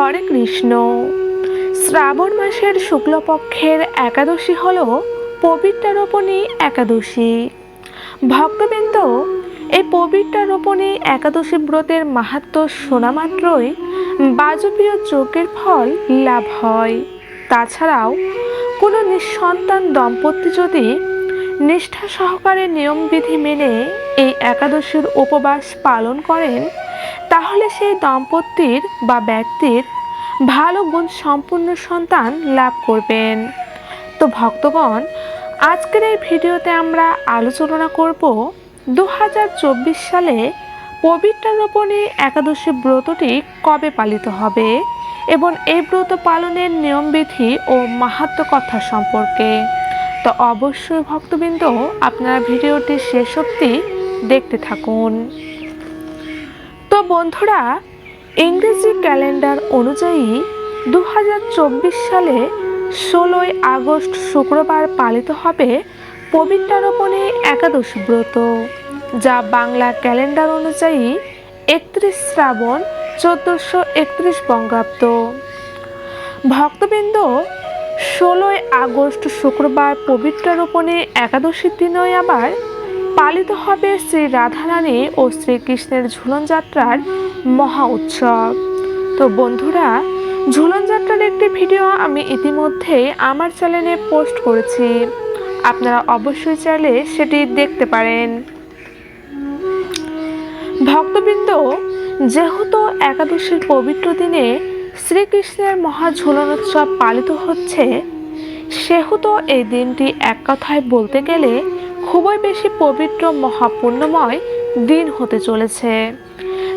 হরে কৃষ্ণ। শ্রাবণ মাসের শুক্লপক্ষের একাদশী হল পবিত্রারোপণী একাদশী। ভক্তবৃন্দ, এই পবিত্রারোপণী একাদশী ব্রতের মাহাত্ম শোনা মাত্রই বাজপীয় যজ্ঞের ফল লাভ হয়। তাছাড়াও কোনো নিঃসন্তান দম্পতি যদি নিষ্ঠা সহকারে নিয়মবিধি মেনে এই একাদশীর উপবাস পালন করেন তাহলে সেই দম্পতির বা ব্যক্তির ভালো গুণ সম্পূর্ণ সন্তান লাভ করবেন। তো ভক্তগণ, আজকের এই ভিডিওতে আমরা আলোচনা করব দু হাজার চব্বিশ সালে পবিত্রারোপণী একাদশী ব্রতটি কবে পালিত হবে এবং এই ব্রত পালনের নিয়মবিধি ও মাহাত্ম কথা সম্পর্কে। তো অবশ্যই ভক্তবৃন্দ, আপনারা ভিডিওটি শেষ অবধি দেখতে থাকুন। বন্ধুরা, ইংরেজি ক্যালেন্ডার অনুযায়ী দু হাজার চব্বিশ সালে ষোলোই আগস্ট শুক্রবার পালিত হবে পবিত্রারোপণী একাদশী ব্রত, যা বাংলা ক্যালেন্ডার অনুযায়ী একত্রিশ শ্রাবণ চোদ্দোশো একত্রিশ বঙ্গাব্দ। ভক্তবৃন্দ, ষোলোই আগস্ট শুক্রবার পবিত্রারোপণী একাদশীর দিনই আবার পালিত হবে শ্রী রাধারানী ও শ্রীকৃষ্ণের ঝুলন যাত্রার মহা উৎসব। তো বন্ধুরা, ঝুলন যাত্রার একটি ভিডিও আমি ইতিমধ্যে আমার চ্যানেলে পোস্ট করেছি। আপনারা অবশ্যই চাইলে সেটি দেখতে পারেন। ভক্তবৃন্দ, যেহেতু একাদশীর পবিত্র দিনে শ্রীকৃষ্ণের মহা ঝুলন উৎসব পালিত হচ্ছে, সেহেতু এই দিনটি এক কথায় বলতে গেলে খুবই বেশি পবিত্র মহাপুণ্যময় দিন হতে চলেছে।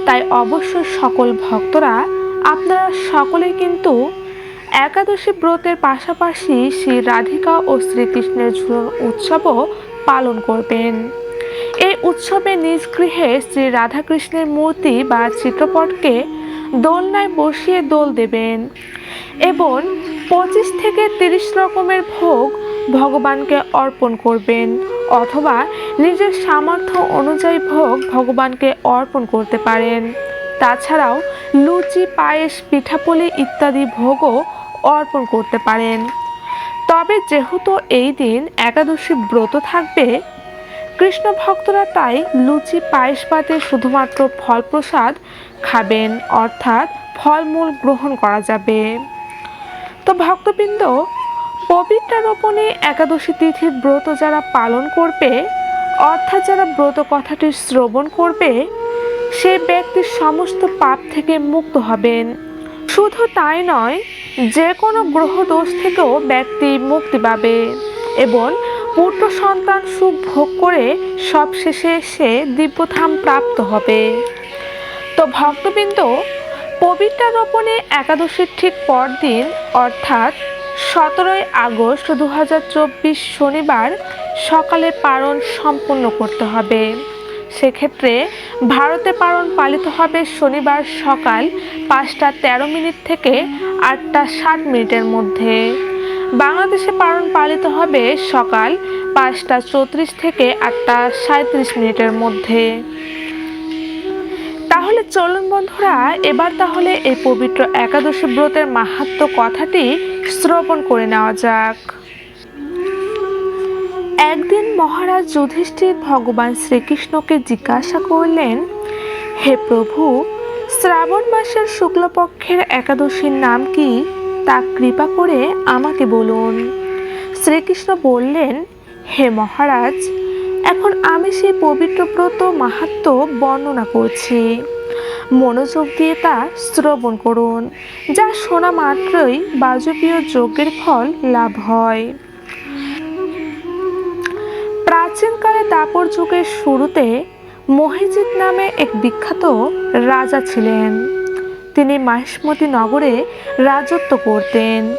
তাই অবশ্য সকল ভক্তরা, আপনারা সকলে কিন্তু একাদশী ব্রতের পাশাপাশি শ্রী রাধিকা ও শ্রীকৃষ্ণের ঝুলন উৎসবও পালন করবেন। এই উৎসবে নিজ গৃহে শ্রী রাধাকৃষ্ণের মূর্তি বা চিত্রপটকে দোলনায় বসিয়ে দোল দেবেন এবং পঁচিশ থেকে তিরিশ রকমের ভোগ ভগবানকে অর্পণ করবেন। অথবা নিজের সামর্থ্য অনুযায়ী ভোগ ভগবানকে অর্পণ করতে পারেন। তাছাড়াও লুচি, পায়েস, পিঠাপুলি ইত্যাদি ভোগও অর্পণ করতে পারেন। তবে যেহেতু এই দিন একাদশী ব্রত থাকবে, কৃষ্ণ ভক্তরা তাই লুচি, পায়েস পাতে শুধুমাত্র ফল প্রসাদ খাবেন, অর্থাৎ ফলমূল গ্রহণ করা যাবে। তো ভক্তবৃন্দ পবিত্রারোপণে একাদশী তিথির ব্রত যারা পালন করবে, অর্থাৎ যারা ব্রত কথাটি শ্রবণ করবে, সে ব্যক্তির সমস্ত পাপ থেকে মুক্ত হবেন। শুধু তাই নয়, যে কোনো গ্রহ দোষ থেকেও ব্যক্তি মুক্তি পাবে এবং পুত্র সন্তান সুখ ভোগ করে সবশেষে সে দিব্যধাম প্রাপ্ত হবে। তো ভক্তবৃন্দ, পবিত্রারোপণে একাদশীর ঠিক পরদিন, অর্থাৎ সতেরোই আগস্ট দু হাজার চব্বিশ শনিবার সকালে পালন সম্পূর্ণ করতে হবে। সেক্ষেত্রে ভারতে পালন পালিত হবে শনিবার সকাল পাঁচটা তেরো মিনিট থেকে আটটা ষাট মিনিটের মধ্যে। বাংলাদেশে পালন পালিত হবে সকাল পাঁচটা চৌত্রিশ থেকে আটটা সাঁত্রিশ মিনিটের মধ্যে। চলুন বন্ধুরা, এবার তাহলে এই পবিত্র একাদশী ব্রতের মাহাত্ম কথাটি শ্রবণ করে নেওয়া যাক। একদিন মহারাজ যুধিষ্ঠির ভগবান শ্রীকৃষ্ণকে জিজ্ঞাসা করলেন, হে প্রভু, শ্রাবণ মাসের শুক্লপক্ষের একাদশীর নাম কি? তা কৃপা করে আমাকে বলুন। শ্রীকৃষ্ণ বললেন, হে মহারাজ, এখন আমি সেই পবিত্র ব্রত মাহাত্ম বর্ণনা করছি। মনোযোগ দিয়ে তা শ্রবণ করুন, যা শোনা মাত্রই বাজপীয় যজ্ঞের ফল লাভ হয়। প্রাচীনকালে দাপর যুগের শুরুতে মহিজিৎ নামে এক বিখ্যাত রাজা ছিলেন। তিনি মাহিষ্মতি নগরে রাজত্ব করতেন।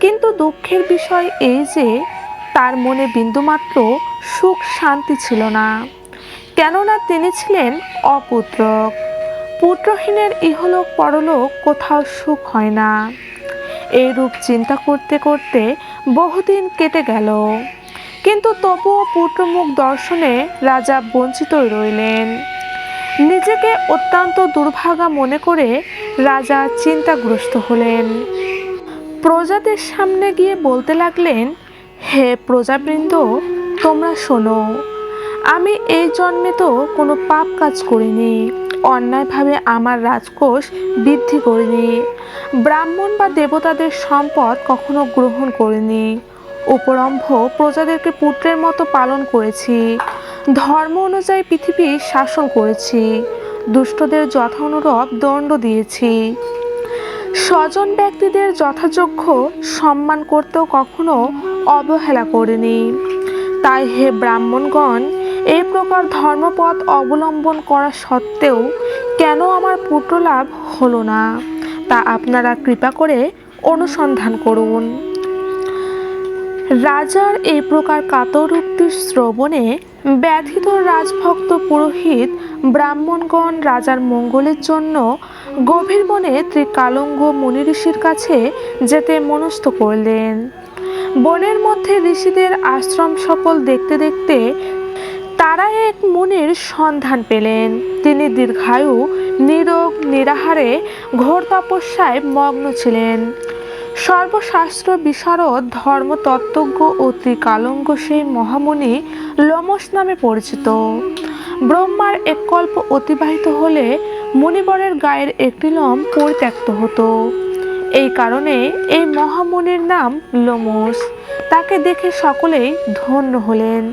কিন্তু দুঃখের বিষয় এই যে, তার মনে বিন্দুমাত্র সুখ শান্তি ছিল না। কেননা তিনি ছিলেন অপুত্রক। পুত্রহীনের ইহলোক পরলোক কোথাও সুখ হয় না। এই রূপ চিন্তা করতে করতে বহুদিন কেটে গেল। কিন্তু তবুও পুত্রমুখ দর্শনে রাজা বঞ্চিত রইলেন। নিজেকে অত্যন্ত দুর্ভাগা মনে করে রাজা চিন্তাগ্রস্ত হলেন। প্রজাদের সামনে গিয়ে বলতে লাগলেন, হে প্রজাবৃন্দ, তোমরা শোনো, আমি এই জন্মে তো কোনো পাপ কাজ করিনি। অন্যায়ভাবে আমার রাজকোষ বৃদ্ধি করিনি। ব্রাহ্মণ বা দেবতাদের সম্পদ কখনো গ্রহণ করিনি। উপরম্ভ প্রজাদেরকে পুত্রের মতো পালন করেছি। ধর্ম অনুযায়ী পৃথিবী শাসন করেছি। দুষ্টদের যথানুরূপ দণ্ড দিয়েছি। স্বজন ব্যক্তিদের যথাযোগ্য সম্মান করতেও কখনো অবহেলা করেনি। তাই হে ব্রাহ্মণগণ এই প্রকার ধর্মপথ অবলম্বন করা সত্ত্বেও কেন আমার পুত্রলাভ হলো না? তা আপনারা কৃপা করে অনুসন্ধান করুন। রাজার এই প্রকার কাতরুক্তির শ্রবণে ব্যথিত রাজভক্ত পুরোহিত ব্রাহ্মণগণ রাজার মঙ্গলের জন্য গভীর মনে ত্রিকালঙ্গ মুনি ঋষির কাছে যেতে মনস্থ করলেন। বনের মধ্যে ঋষিদের আশ্রম সকল দেখতে দেখতে তারা এক মুনির সন্ধান পেলেন। তিনি দীর্ঘায়ু, নিরোগ, নিরাহারে, ঘোর তপস্যায় মগ্ন ছিলেন। সর্বশাস্ত্র বিশারদ, ধর্মতত্ত্বজ্ঞ ও ত্রিকালঙ্গ সেই মহামুনি লোমস নামে পরিচিত। ব্রহ্মার এক কল্প অতিবাহিত হলে মুনিবরের গায়ের একটি লোম পরিত্যক্ত হতো। এই কারণে এই মহামুনির নাম লোমস। তাকে দেখে সকলেই ধন্য হলেন।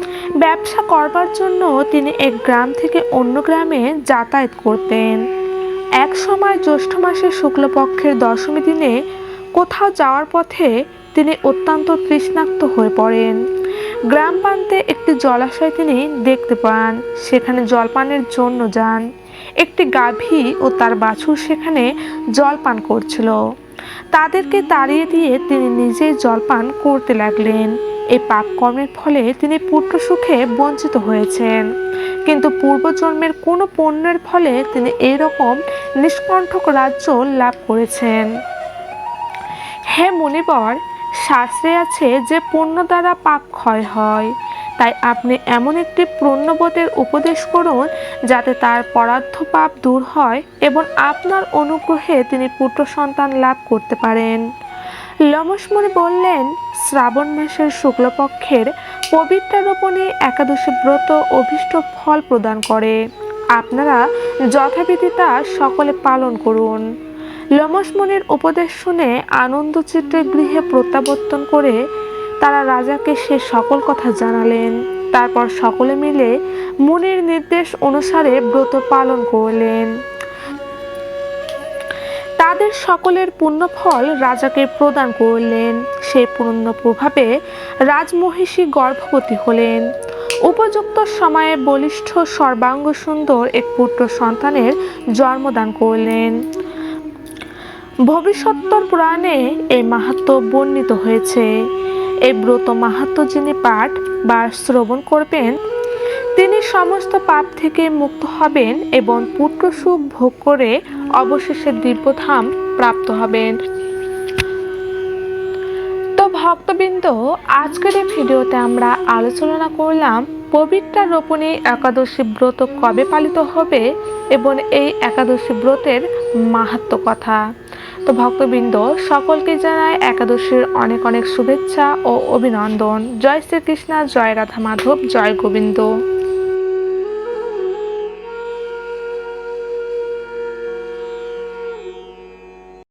ব্যবসা করবার জন্য তিনি এক গ্রাম থেকে অন্য গ্রামে যাতায়াত করতেন। এক সময় জ্যৈষ্ঠ মাসের শুক্লপক্ষের দশমী দিনে কোথাও যাওয়ার পথে তিনি অত্যন্ত তৃষ্ণাক্ত হয়ে পড়েন। গ্রাম প্রান্তে একটি জলাশয় তিনি দেখতে পান, সেখানে জলপানের জন্য যান। একটি গাভী ও তার বাছুর সেখানে জলপান করছিল। তাদেরকে তাড়িয়ে দিয়ে তিনি নিজেই জলপান করতে লাগলেন। এই পাপকর্মের ফলে তিনি পুত্র সুখে বঞ্চিত হয়েছেন। কিন্তু পূর্বজন্মের কোনো পণ্যের ফলে তিনি এইরকম নিষ্কণ্ঠক রাজ্য লাভ করেছেন। হে মুনিবর, শাস্ত্রে আছে যে পুণ্য দ্বারা পাপ ক্ষয় হয়। তাই আপনি এমন একটি পুণ্যবোধের উপদেশ করুন যাতে তার পরার্থ পাপ দূর হয় এবং আপনার অনুগ্রহে তিনি পুত্র সন্তান লাভ করতে পারেন। লমসমণি বললেন, শ্রাবণ মাসের শুক্লপক্ষের পবিত্র রোপণী একাদশী ব্রত অভীষ্ট ফল প্রদান করে। আপনারা যথাবিধি তা সকলে পালন করুন। লমসমণির উপদেশ শুনে আনন্দচিত্রে গৃহে প্রত্যাবর্তন করে তারা রাজাকে সে সকল কথা জানালেন। তারপর সকলে মিলে মুনির নির্দেশ অনুসারে ব্রত পালন করলেন। তাদের সকলের পুণ্যফল রাজাকে প্রদান করলেন। সেই পুণ্য প্রভাবে রাজমহিষী গর্ভবতী হলেন। উপযুক্ত সময়ে বলিষ্ঠ সর্বাঙ্গ সুন্দর এক পুত্র সন্তানের জন্মদান করলেন। ভবিষ্যত্তর পুরাণে এই মাহাত্ম বর্ণিত হয়েছে। এই ব্রত মাহাত্ম যিনি পাঠ বা শ্রবণ করবেন, তিনি সমস্ত পাপ থেকে মুক্ত হবেন এবং পুত্র সুখ ভোগ করে অবশেষে দিব্যধাম প্রাপ্ত হবেন। তো ভক্তবৃন্দ, আজকের এই ভিডিওতে আমরা আলোচনা করলাম পবিত্র রোপণী একাদশী ব্রত কবে পালিত হবে এবং এই একাদশী ব্রতের মাহাত্ম কথা। তো ভক্তবৃন্দ, সকলকে জানায় একাদশীর অনেক অনেক শুভেচ্ছা ও অভিনন্দন। জয় শ্রীকৃষ্ণ, জয় রাধা মাধব জয় গোবিন্দ।